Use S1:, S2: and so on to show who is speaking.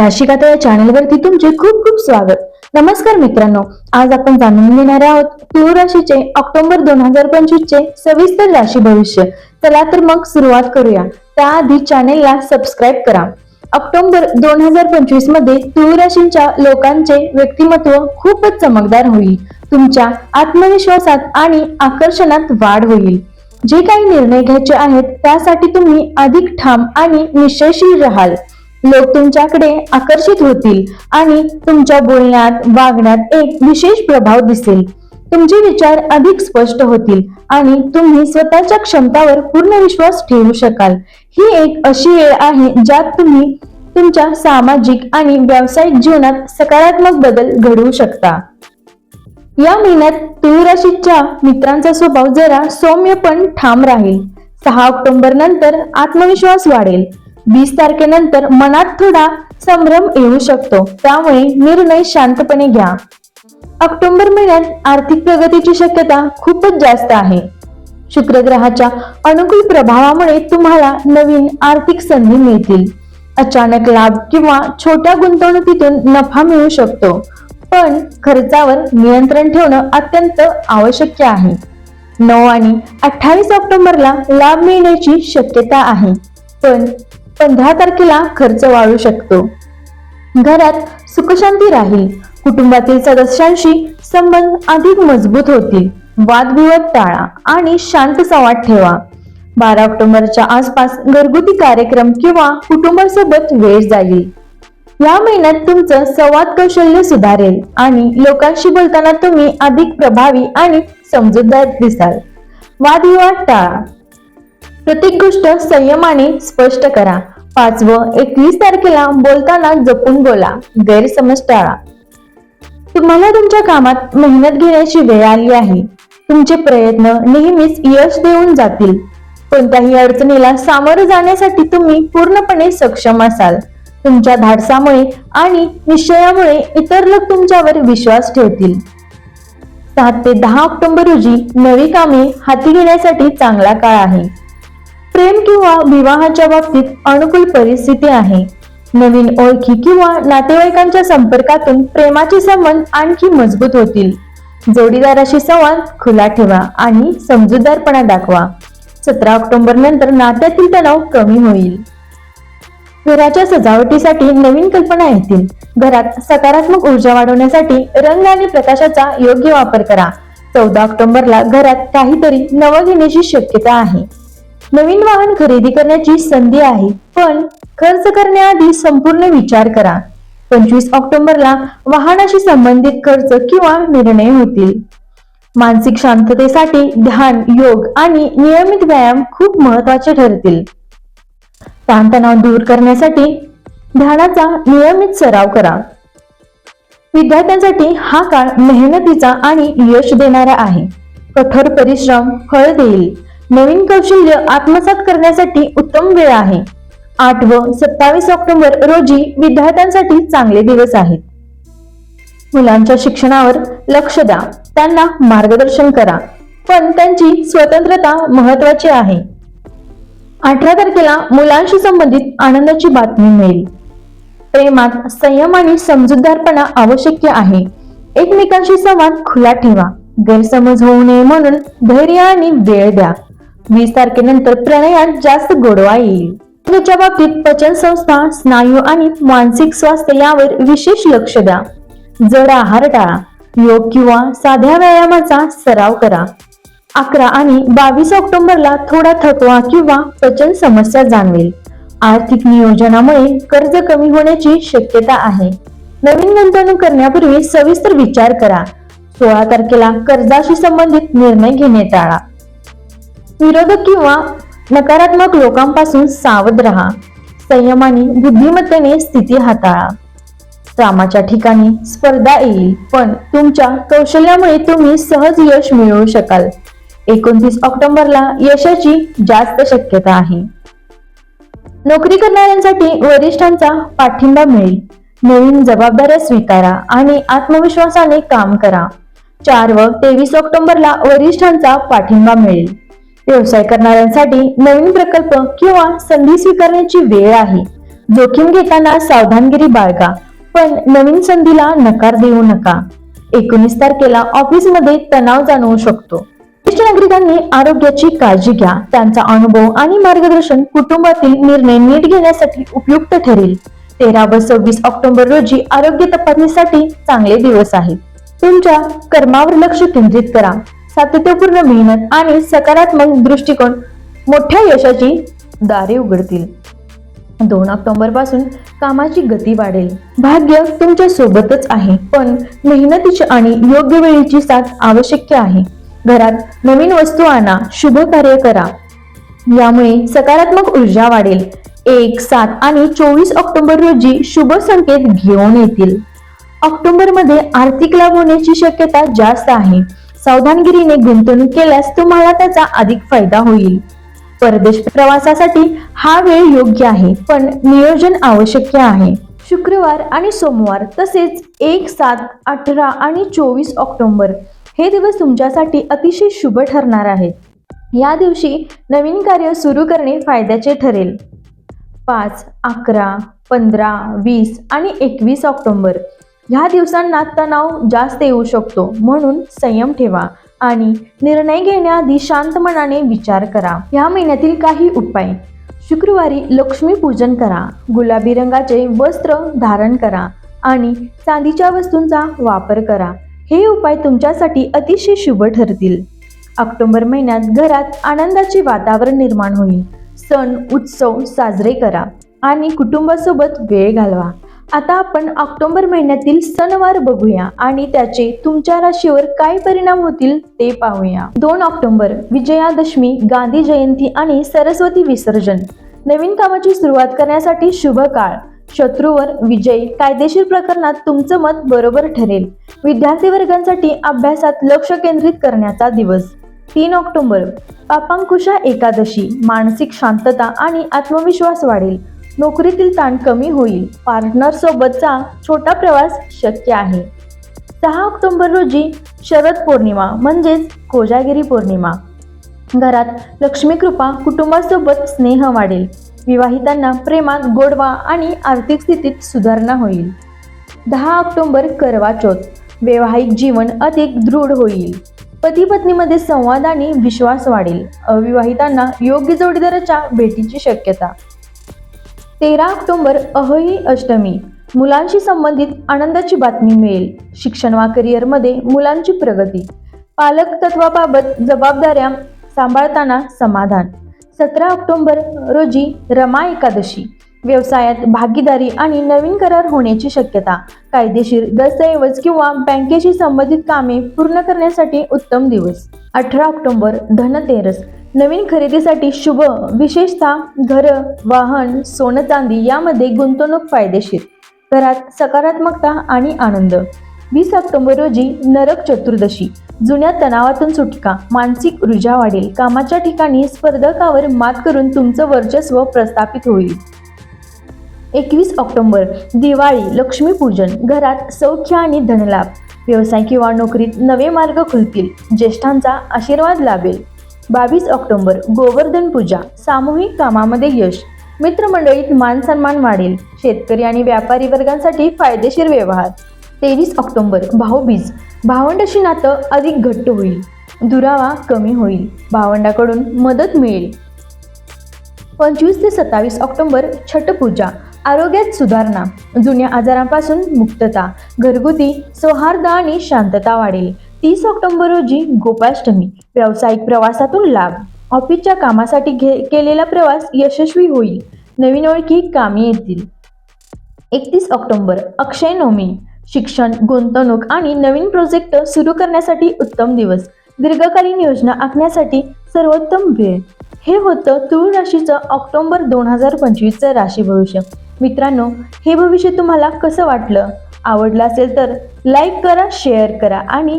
S1: भाषिकाता या चॅनलवरती तुमचे खूप खूप स्वागत. नमस्कार मित्रांनो आज आपण जाणून घेणार आहोत तूळ राशीचे ऑक्टोबर दोन हजार पंचवीस चे सविस्तर राशी भविष्य. चला तर मग सुरुवात करूया. त्याआधी चॅनेलला सबस्क्राईब करा. ऑक्टोबर दोन हजार पंचवीसमध्ये तूळ राशींच्या लोकांचे व्यक्तिमत्व खूपच चमकदार होईल. तुमच्या आत्मविश्वासात आणि आकर्षणात वाढ होईल. जे काही निर्णय घ्यायचे आहेत त्यासाठी तुम्ही अधिक ठाम आणि निश्चयशील राहाल. लोक तुमच्याकडे आकर्षित होतील आणि तुमच्या बोलण्यात वागण्यात एक विशेष प्रभाव दिसेल. तुमचे विचार अधिक स्पष्ट होतील आणि तुम्ही स्वतःच्या क्षमतावर पूर्ण विश्वास ठेवू शकाल. ही एक अशी वेळ आहे ज्यात तुम्ही तुमच्या सामाजिक आणि व्यावसायिक जीवनात सकारात्मक बदल घडवू शकता. या महिन्यात तुळ राशीच्या मित्रांचा स्वभाव जरा सौम्य पण ठाम राहील. सहा ऑक्टोबर नंतर आत्मविश्वास वाढेल. वीस तारखेनंतर मनात थोडा संभ्रम येऊ शकतो. त्यामुळे निर्णय शांतपणे घ्या. ऑक्टोबर महिन्यात आर्थिक प्रगतीची शक्यता खूपच जास्त आहे. शुक्रग्रहाच्या अनुकूल प्रभावामुळे तुम्हाला नवीन आर्थिक संधी मिळतील. अचानक लाभ किंवा छोट्या गुंतवणुकीतून नफा मिळू शकतो. पण खर्चावर नियंत्रण ठेवणं अत्यंत आवश्यक आहे. नऊ आणि अठ्ठावीस ऑक्टोबरला लाभ मिळण्याची शक्यता आहे. पण पंधरा तारखेला खर्च वाढू शकतो. घरात सुखशांती राहील. कुटुंबातील सदस्यांशी संबंध अधिक मजबूत होतील. वादविवाद टाळा आणि शांत संवाद ठेवा. बारा ऑक्टोबरच्या आसपास घरगुती कार्यक्रम किंवा कुटुंबासोबत वेळ जाईल. या महिन्यात तुमचं संवाद कौशल्य सुधारेल आणि लोकांशी बोलताना तुम्ही अधिक प्रभावी आणि समजूतदार दिसाल. वादविवाद टाळा. प्रत्येक गोष्ट संयमाने स्पष्ट करा. पाच व एकवीस तारखेला बोलताना जपून बोला. गैरसमज टाळा. तुम्हाला तुमच्या कामात मेहनत घेण्याची वेळ आली आहे. तुमचे प्रयत्न नेहमीच यश देऊन जातील. कोणत्याही अडचणीला सामोरं जाण्यासाठी तुम्ही पूर्णपणे सक्षम असाल. तुमच्या धाडसामुळे आणि निश्चयामुळे इतर लोक तुमच्यावर विश्वास ठेवतील. सात ते दहा ऑक्टोबर रोजी नवी कामे हाती घेण्यासाठी चांगला काळ आहे. प्रेम किंवा विवाहाच्या बाबतीत अनुकूल परिस्थिती आहे. नवीन ओळखी किंवा नातेवाईकांच्या संपर्कातून प्रेमाचे संबंध आणखी मजबूत होतील. जोडीदाराशी संवाद खुला ठेवा आणि समजूतदारपणा दाखवा. सतरा ऑक्टोबर नंतर नात्यातील तणाव कमी होईल. घराच्या सजावटीसाठी नवीन कल्पना येतील. घरात सकारात्मक ऊर्जा वाढवण्यासाठी रंग आणि प्रकाशाचा योग्य वापर करा. चौदा ऑक्टोबरला घरात काहीतरी नवं घेण्याची शक्यता आहे. नवीन वाहन खरेदी करण्याची संधी आहे. पण खर्च करण्याआधी संपूर्ण विचार करा. पंचवीस ऑक्टोबरला वाहनाशी संबंधित खर्च किंवा निर्णय होतील. मानसिक शांततेसाठी ध्यान योग आणि नियमित व्यायाम खूप महत्त्वाचे ठरतील. ताणतणाव दूर करण्यासाठी ध्यानाचा नियमित सराव करा. विद्यार्थ्यांसाठी हा काळ मेहनतीचा आणि यश देणारा आहे. कठोर परिश्रम फळ देईल. नवीन कौशल्य आत्मसात करण्यासाठी उत्तम वेळ आहे. आठ व सत्तावीस ऑक्टोबर रोजी विद्यार्थ्यांसाठी चांगले दिवस आहेत. मुलांच्या शिक्षणावर लक्ष द्या. त्यांना मार्गदर्शन करा. पण त्यांची स्वतंत्रता महत्वाची आहे. अठरा तारखेला मुलांशी संबंधित आनंदाची बातमी मिळेल. प्रेमात संयम आणि समजूतदारपणा आवश्यक आहे. एकमेकांशी संवाद खुला ठेवा. गैरसमज होऊ नये म्हणून धैर्य आणि वेळ द्या. वीस तारखेनंतर प्रणयात जास्त गोडवा येईल त्याच्या बाबतीत पचन संस्था स्नायू आणि मानसिक स्वास्थ्य यावर विशेष लक्ष द्या. जड आहार टाळा. योग किंवा साध्या व्यायामाचा सराव करा. अकरा आणि बावीस ऑक्टोबरला थोडा थकवा किंवा पचन समस्या जाणवेल. आर्थिक नियोजनामुळे कर्ज कमी होण्याची शक्यता आहे. नवीन गुंतवणूक करण्यापूर्वी सविस्तर विचार करा. सोळा तारखेला कर्जाशी संबंधित निर्णय घेणे टाळा. विरोधक किंवा नकारात्मक लोकांपासून सावध राहा. संयमाने बुद्धिमत्तेने स्थिती हाताळा. कामाच्या ठिकाणी स्पर्धा येईल पण तुमच्या कौशल्यामुळे तुम्ही सहज यश मिळवू शकाल. एकोणतीस ऑक्टोबरला यशाची जास्त शक्यता आहे. नोकरी करणाऱ्यांसाठी वरिष्ठांचा पाठिंबा मिळेल. नवीन जबाबदाऱ्या स्वीकारा आणि आत्मविश्वासाने काम करा. चार व तेवीस ऑक्टोबरला वरिष्ठांचा पाठिंबा मिळेल. व्यवसाय करणाऱ्यांसाठी नवीन प्रकल्प किंवा संधी स्वीकारण्याची वेळ आहे. जोखीम घेताना सावधानगिरी बाळगा पण नवीन संधीला नकार देऊ नका. एकोणीस तारखेला ऑफिसमध्ये तणाव जाणवू शकतो. ज्येष्ठ नागरिकांनी आरोग्याची काळजी घ्या. त्यांचा अनुभव आणि मार्गदर्शन कुटुंबातील निर्णय नीट घेण्यासाठी उपयुक्त ठरेल. तेरा व सव्वीस ऑक्टोबर रोजी आरोग्य तपासणीसाठी चांगले दिवस आहेत. तुमच्या कर्मावर लक्ष केंद्रित करा. सातत्यपूर्ण मेहनत आणि सकारात्मक दृष्टिकोन मोठ्या यशाची दारे उघडतील. दोन ऑक्टोबरपासून कामाची गती वाढेल. भाग्य तुमच्या सोबतच आहे पण मेहनतीची आणि योग्य वेळेची साथ आवश्यक आहे. घरात नवीन वस्तू आणा शुभ कार्य करा. यामुळे सकारात्मक ऊर्जा वाढेल. एक सात आणि चोवीस ऑक्टोबर रोजी शुभ संकेत घेऊन येतील. ऑक्टोबरमध्ये आर्थिक लाभ होण्याची शक्यता जास्त आहे. सावधानगिरीने गुंतवणूक केल्यास तुम्हाला त्याचा अधिक फायदा होईल. परदेश प्रवासासाठी हा वेळ योग्य आहे पण नियोजन आवश्यक आहे. शुक्रवार आणि सोमवार तसेच एक सात अठरा आणि चोवीस ऑक्टोबर हे दिवस तुमच्यासाठी अतिशय शुभ ठरणार आहेत. या दिवशी नवीन कार्य सुरू करणे फायद्याचे ठरेल. पाच अकरा पंधरा वीस आणि एकवीस ऑक्टोबर ह्या दिवसांना तणाव जास्त येऊ शकतो. म्हणून संयम ठेवा आणि निर्णय घेण्याआधी शांत मनाने विचार करा. या महिन्यातील काही उपाय. शुक्रवारी लक्ष्मी पूजन करा. गुलाबी रंगाचे वस्त्र धारण करा आणि चांदीच्या वस्तूंचा वापर करा. हे उपाय तुमच्यासाठी अतिशय शुभ ठरतील. ऑक्टोबर महिन्यात घरात आनंदाचे वातावरण निर्माण होईल. सण उत्सव साजरे करा आणि कुटुंबासोबत वेळ घालवा. आता आपण ऑक्टोबर महिन्यातील सणवार बघूया आणि त्याचे तुमच्या राशीवर काय परिणाम होतील ते पाहूया. दोन ऑक्टोबर विजयादशमी गांधी जयंती आणि सरस्वती विसर्जन. नवीन कामाची सुरुवात करण्यासाठी शुभ काळ. शत्रूवर विजय कायदेशीर प्रकरणात तुमचं मत बरोबर ठरेल. विद्यार्थी वर्गांसाठी अभ्यासात लक्ष केंद्रित करण्याचा दिवस. तीन ऑक्टोबर पापांकुशा एकादशी. मानसिक शांतता आणि आत्मविश्वास वाढेल. नोकरीतील ताण कमी होईल. पार्टनर सोबतचा छोटा प्रवास शक्य आहे. सहा ऑक्टोबर रोजी शरद पौर्णिमा म्हणजेच कोजागिरी पौर्णिमा. घरात लक्ष्मी कृपा कुटुंबासोबत स्नेह वाढेल. विवाहितांना प्रेमात गोडवा आणि आर्थिक स्थितीत सुधारणा होईल. दहा ऑक्टोबर करवा चौथ. वैवाहिक जीवन अधिक दृढ होईल. पती पत्नीमध्ये संवाद आणि विश्वास वाढेल. अविवाहितांना योग्य जोडीदाराच्या भेटीची शक्यता. तेरा ऑक्टोंबर अहोई अष्टमी. मुलांशी संबंधित आनंदाची बातमी मिळेल. शिक्षण वा करिअरमध्ये मुलांची प्रगती. पालक तत्वाबाबत जबाबदाऱ्या सांभाळताना समाधान. सतरा ऑक्टोंबर रोजी रमा एकादशी. व्यवसायात भागीदारी आणि नवीन करार होण्याची शक्यता. कायदेशीर दस्तऐवज किंवा बँकेशी संबंधित कामे पूर्ण करण्यासाठी उत्तम दिवस. अठरा ऑक्टोंबर धनतेरस. नवीन खरेदीसाठी शुभ विशेषतः घर वाहन सोनं चांदी यामध्ये गुंतवणूक फायदेशीर. घरात सकारात्मकता आणि आनंद. वीस ऑक्टोबर रोजी नरक चतुर्दशी. जुन्या तणावातून सुटका. मानसिक ऊर्जा वाढेल. कामाच्या ठिकाणी स्पर्धकावर मात करून तुमचं वर्चस्व प्रस्थापित होईल. एकवीस ऑक्टोबर. दिवाळी लक्ष्मीपूजन. घरात सौख्य आणि धनलाभ. व्यवसाय किंवा नोकरीत नवे मार्ग खुलतील. ज्येष्ठांचा आशीर्वाद लाभेल. बावीस ऑक्टोबर गोवर्धन पूजा सामूहिक कामामध्ये यश. मित्रमंडळीत मान सन्मान वाढेल. शेतकरी आणि व्यापारी वर्गांसाठी फायदेशीर व्यवहार. तेवीस ऑक्टोबर भाऊबीज. भावंडाशी नातं अधिक घट्ट होईल. दुरावा कमी होईल. भावंडाकडून मदत मिळेल. पंचवीस ते सत्तावीस ऑक्टोबर छटपूजा आरोग्यात सुधारणा. जुन्या आजारांपासून मुक्तता. घरगुती सौहार्द आणि शांतता वाढेल. तीस ऑक्टोबर रोजी गोपाष्टमी. व्यावसायिक प्रवासातून लाभ. ऑफिसच्या कामासाठी घे केलेला प्रवास यशस्वी होईल. नवीन ओळखी कामी येतील. एकतीस ऑक्टोबर अक्षय नवमी. शिक्षण गुंतवणूक आणि नवीन प्रोजेक्ट सुरू करण्यासाठी उत्तम दिवस. दीर्घकालीन योजना आखण्यासाठी सर्वोत्तम वेळ. हे होतं तुळ राशीचं ऑक्टोबर दोन हजार पंचवीसचं राशी भविष्य मित्रांनो हे भविष्य तुम्हाला कसं वाटलं? आवडलं असेल तर लाईक करा शेअर करा आणि